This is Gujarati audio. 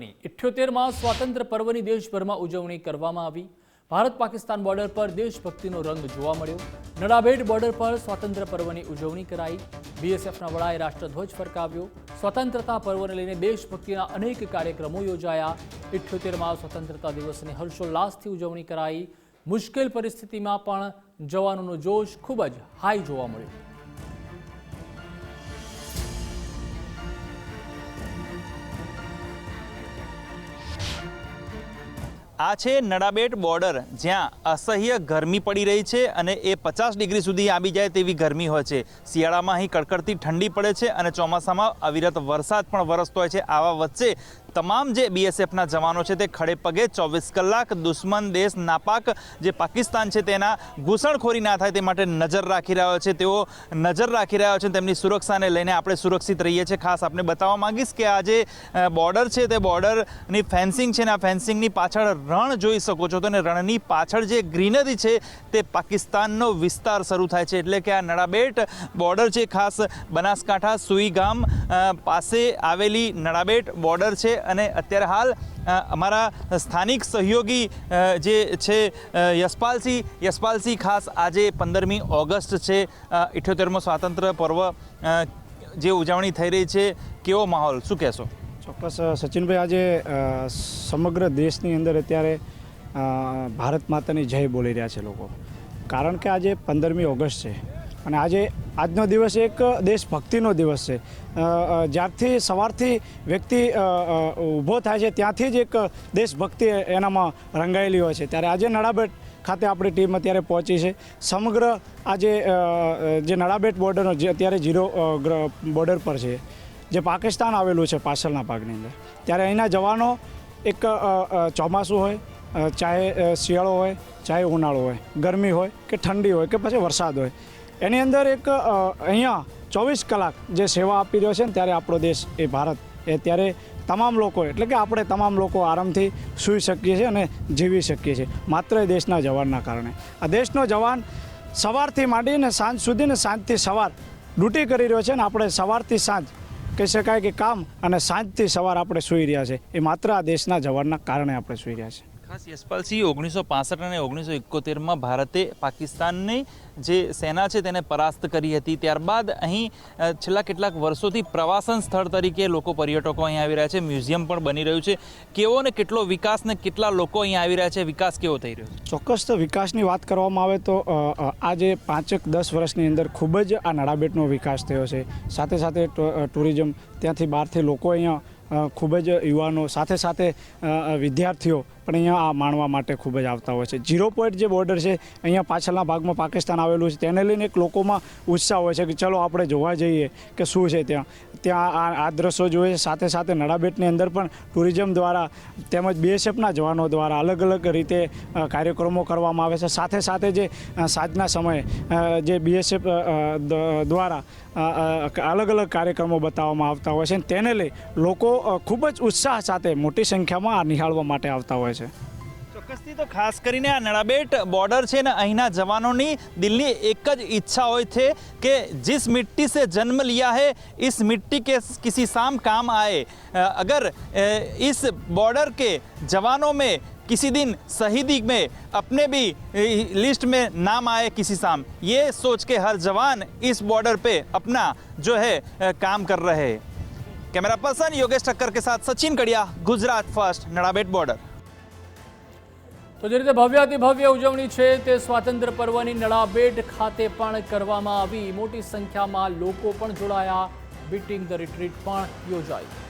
ઇઠ્યોતેરમાં સ્વાતંત્ર્ય પર્વની દેશભરમાં ઉજવણી કરવામાં આવી. ભારત પાકિસ્તાન બોર્ડર પર દેશભક્તિનો રંગ જોવા મળ્યો. નડાબેટ બોર્ડર પર સ્વાતંત્ર્ય પર્વની ઉજવણી કરાઈ. બીએસએફના વડાએ રાષ્ટ્રધ્વજ ફરકાવ્યો. સ્વતંત્રતા પર્વને લઈને દેશભક્તિના અનેક કાર્યક્રમો યોજાયા. ઇઠ્યોતેરમાં સ્વતંત્રતા દિવસની હર્ષોલ્લાસથી ઉજવણી કરાઈ. મુશ્કેલ પરિસ્થિતિમાં પણ જવાનોનો જોશ ખૂબ જ હાઈ જોવા મળ્યો. આ છે નડાબેટ બોર્ડર, જ્યાં અસહ્ય ગરમી પડી રહી છે અને એ પચાસ ડિગ્રી સુધી આવી જાય તેવી ગરમી હોય છે. શિયાળામાં અહીં કડકડતી ઠંડી પડે છે અને ચોમાસામાં અવિરત વરસાદ પણ વરસતો હોય છે. આવા વચ્ચે તમામ જે બીએસએફના જવાનો છે તે ખડે પગે ચોવીસ કલાક દુશ્મન દેશ નાપાક જે પાકિસ્તાન છે તેના ઘૂસણખોરી ના થાય તે માટે નજર રાખી રહ્યો છે. તેઓ નજર રાખી રહ્યા છે તેમની સુરક્ષાને લઈને આપણે સુરક્ષિત રહીએ છીએ. ખાસ આપણે બતાવવા માંગીશ કે આ જે બોર્ડર છે તે બોર્ડરની ફેન્સિંગ છે ને આ ફેન્સિંગની પાછળ રણ જોઈ શકો છો તો અને રણની પાછળ જે ગ્રીનરી છે તે પાકિસ્તાનનો વિસ્તાર શરૂ થાય છે. એટલે કે આ નડાબેટ બોર્ડર છે. ખાસ બનાસકાંઠા સુઈ ગામ પાસે આવેલી નડાબેટ બોર્ડર છે. અને અત્યારે હાલ અમારા સ્થાનિક સહયોગી જે છે યશપાલસિંહ. યશપાલસિંહ ખાસ આજે પંદરમી ઓગસ્ટ છે. ઇઠ્યોતેરમો સ્વાતંત્ર્ય પર્વ જે ઉજવણી થઈ રહી છે. કેવો માહોલ? શું કહેશો? ચોક્કસ સચિનભાઈ, આજે સમગ્ર દેશની અંદર અત્યારે ભારત માતાની જય બોલી રહ્યા છે લોકો. કારણ કે આજે પંદરમી ઓગસ્ટ છે. અને આજે આજનો દિવસ એક દેશભક્તિનો દિવસ છે. જ્યારથી સવારથી વ્યક્તિ ઊભો થાય છે, ત્યાંથી જ એક દેશભક્તિ એનામાં રંગાયેલી હોય છે. ત્યારે આજે નડાબેટ ખાતે આપણી ટીમ અત્યારે પહોંચી છે. સમગ્ર આજે જે નડાબેટ બોર્ડરનો જે અત્યારે ઝીરો બોર્ડર પર છે. જે પાકિસ્તાન આવેલું છે પાછળના ભાગની અંદર. ત્યારે અહીંના જવાનો એક ચોમાસું હોય ચાહે શિયાળો હોય, ચાહે ઉનાળો હોય, ગરમી હોય કે ઠંડી હોય કે પછી વરસાદ હોય. એની અંદર એક અહીંયા ચોવીસ કલાક જે સેવા આપી રહ્યો છે ને ત્યારે આપણો દેશ એ ભારત. એ ત્યારે તમામ લોકો, એટલે કે આપણે તમામ લોકો આરામથી સૂઈ શકીએ છીએ અને જીવી શકીએ છીએ. માત્ર એ દેશના જવાનના કારણે. આ દેશનો જવાન સવારથી માંડીને સાંજ સુધી ને સાંજથી સવાર ડ્યુટી કરી રહ્યો છે ને આપણે સવારથી સાંજ કહી શકાય કે કામ અને સાંજથી સવાર આપણે સૂઈ રહ્યા છે. એ માત્ર આ દેશના જવાનના કારણે આપણે સૂઈ રહ્યા છે ખાસ યશપાલસિંહ ઓગણીસો પાસઠ અને ઓગણીસો એકોતેરમાં ભારતે પાકિસ્તાનની જે સેના છે તેને પરાસ્ત કરી હતી. ત્યારબાદ અહીં છેલ્લા કેટલાક વર્ષોથી પ્રવાસન સ્થળ તરીકે લોકો પર્યટકો અહીં આવી રહ્યા છે. મ્યુઝિયમ પણ બની રહ્યું છે. કેવો ને કેટલો વિકાસ ને કેટલા લોકો અહીં આવી રહ્યા છે? વિકાસ કેવો થઈ રહ્યો છે? ચોક્કસ તો વિકાસની વાત કરવામાં આવે તો આજે પાંચેક દસ વર્ષની અંદર ખૂબ જ આ નડાબેટનો વિકાસ થયો છે. સાથે સાથે ટુરિઝમ, ત્યાંથી બહારથી લોકો અહીંયા ખૂબ જ યુવાનો સાથે સાથે વિદ્યાર્થીઓ પણ અહીંયા આ માણવા માટે ખૂબ જ આવતા હોય છે. ઝીરો પોઈન્ટ જે બોર્ડર છે, અહીંયા પાછળના ભાગમાં પાકિસ્તાન આવેલું છે. તેને લઈને એક લોકોમાં ઉત્સાહ હોય છે કે ચલો આપણે જોવા જઈએ કે શું છે ત્યાં. ત્યાં આ આ દ્રશ્યો જોઈએ. સાથે સાથે નડાબેટની અંદર પણ ટુરિઝમ દ્વારા તેમજ બીએસએફના જવાનો દ્વારા અલગ અલગ રીતે કાર્યક્રમો કરવામાં આવે છે. સાથે સાથે જે સાંજના સમયે જે બીએસએફ દ્વારા અલગ અલગ કાર્યક્રમો બતાવવામાં આવતા હોય છે. તેને લઈ લોકો ખૂબ જ ઉત્સાહ સાથે મોટી સંખ્યામાં નિહાળવા માટે આવતા હોય છે. ચોક્કસથી તો ખાસ કરીને આ નડાબેટ બોર્ડર છે ને અહીંના જવાનોની દિલની એક જ ઈચ્છા હોય છે કે जिस मिट्टी से जन्म लिया है इस मिट्टी के किसी शाम काम आए अ, अगर अ, इस बॉर्डर के जवानों में किसी दिन शहीदी में अपने भी अ, लिस्ट में नाम आए किसी शाम ये सोच के हर जवान इस बॉर्डर पे अपना जो है अ, काम कर रहे हैं कैमरा पर्सन योगेश ठक्कर के साथ सचिन कड़िया गुजरात फर्स्ट नड़ाबेट बॉर्डर તો જે રીતે ભવ્યાતિ ભવ્ય ઉજવણી છે તે સ્વાતંત્ર્ય પર્વની નળાબેટ ખાતે પણ કરવામાં આવી. મોટી સંખ્યામાં લોકો પણ જોડાયા. બીટિંગ ધ રિટ્રીટ પણ યોજાઈ.